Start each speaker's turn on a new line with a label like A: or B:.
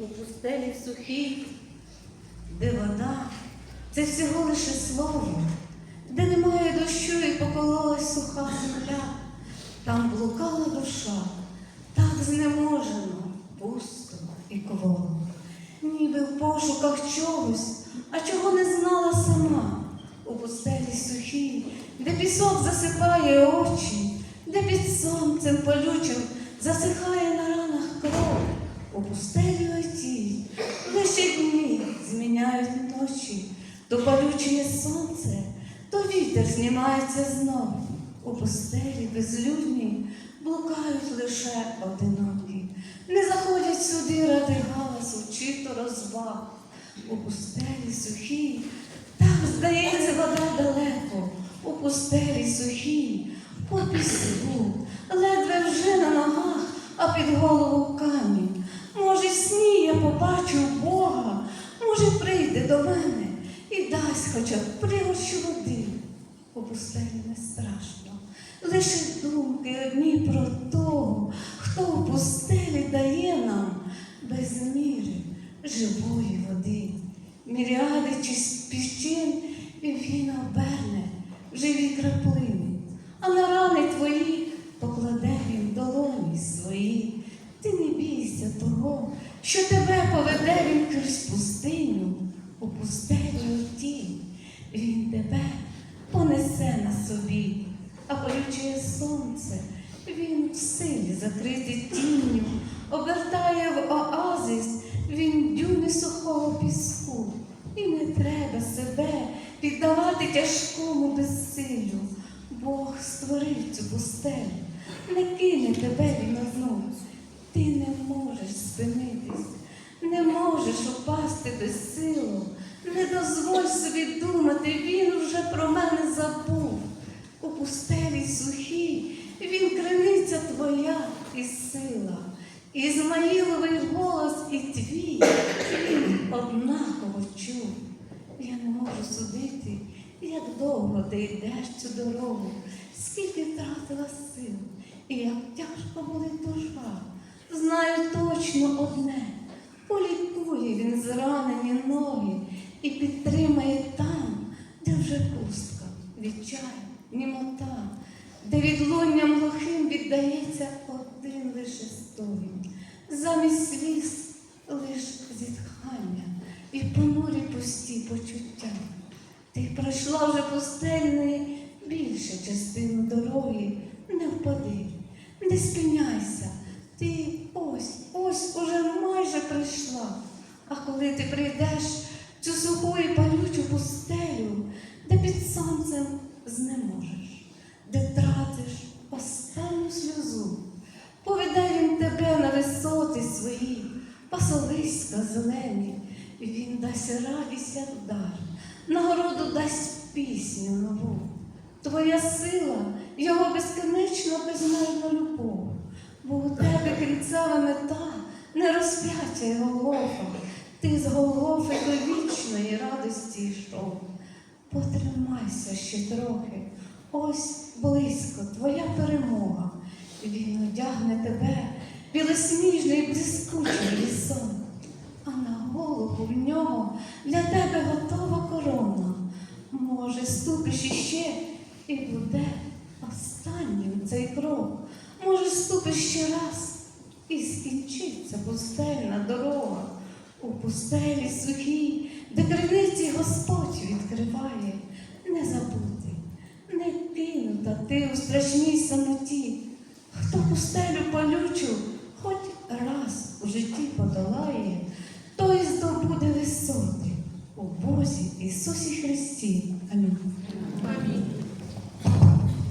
A: у пустелі сухій, де вода. Це всього лише слово, де немає дощу і покололась суха земля, там блукала душа, так знеможено, пусто і кволо, ніби в пошуках чогось, а чого не знала сама, у пустелі сухій, де пісок засипає очі, де під сонцем палючим засихає на ранах кров, у пустелі отій, лише дні зміняють ночі, то палюче сонце, то вітер знімається знов. У пустелі безлюдні блукають лише одинокі, не заходять сюди ради галасу чи то розваг. У пустелі сухій, так здається, вода далеко, у пустелі сухій, по піску, ледве вже на ногах, а під голову побачу Бога, може, прийде до мене і дасть хоча б пригорщу води. У пустелі не страшно, лише думки одні про того, хто у пустелі дає нам без міри живої води. Міріади чи піщин і він оберне в живі краплини, а на рани твої покладе він долоні свої. Ти не бійся того, що тебе поведе він крізь пустиню, у пустелі отій. Він тебе понесе на собі, а полючує сонце, він в силі закритий тінню, обертає в оазис він дюни сухого піску. І не треба себе піддавати тяжкому безсилю. Бог створив цю пустелю, не кине тебе він одну. Ти не можеш спинитись, не можеш упасти без силу. Не дозволь собі думати, він вже про мене забув. У пустелі сухій він криниця твоя і сила. Ізмаїловий голос і твій він однаково чув. Я не можу судити, як довго ти йдеш цю дорогу, скільки втратила сил, і як тяжко болить душа. Знаю точно одне, полікує він зранені ноги і підтримає там, де вже пустка, відчай, німота, де відлунням глухим віддається один лише стогін. Замість сліз лиш зітхання і понурі пусті почуття. Ти пройшла вже пустельної більше частину дороги, не впади, не спиняйся. Ти ось, ось уже майже прийшла. А коли ти прийдеш цю суху і палючу пустелю, де під сонцем знеможеш, де тратиш останню сльозу, поведе він тебе на висоти свої, пасовиська зелені, він дасть радість як дар, нагороду дасть пісню нову. Твоя сила, його безконечно безмежна любов, бо у тебе кінцева мета, не розп'яття й Голгофа, ти з Голгофи до вічної радості йшов. Потримайся ще трохи, ось близько твоя перемога. Він одягне тебе білосніжний блискучий лісон, а на голову в нього для тебе готова корона. Може, ступиш іще і буде останнім цей крок. Може, ступиш ще раз і скінчиться пустельна дорога. У пустелі сухій, де криниці Господь відкриває, не забути, не кинута ти у страшній самоті. Хто пустелю палючу хоч раз у житті подолає,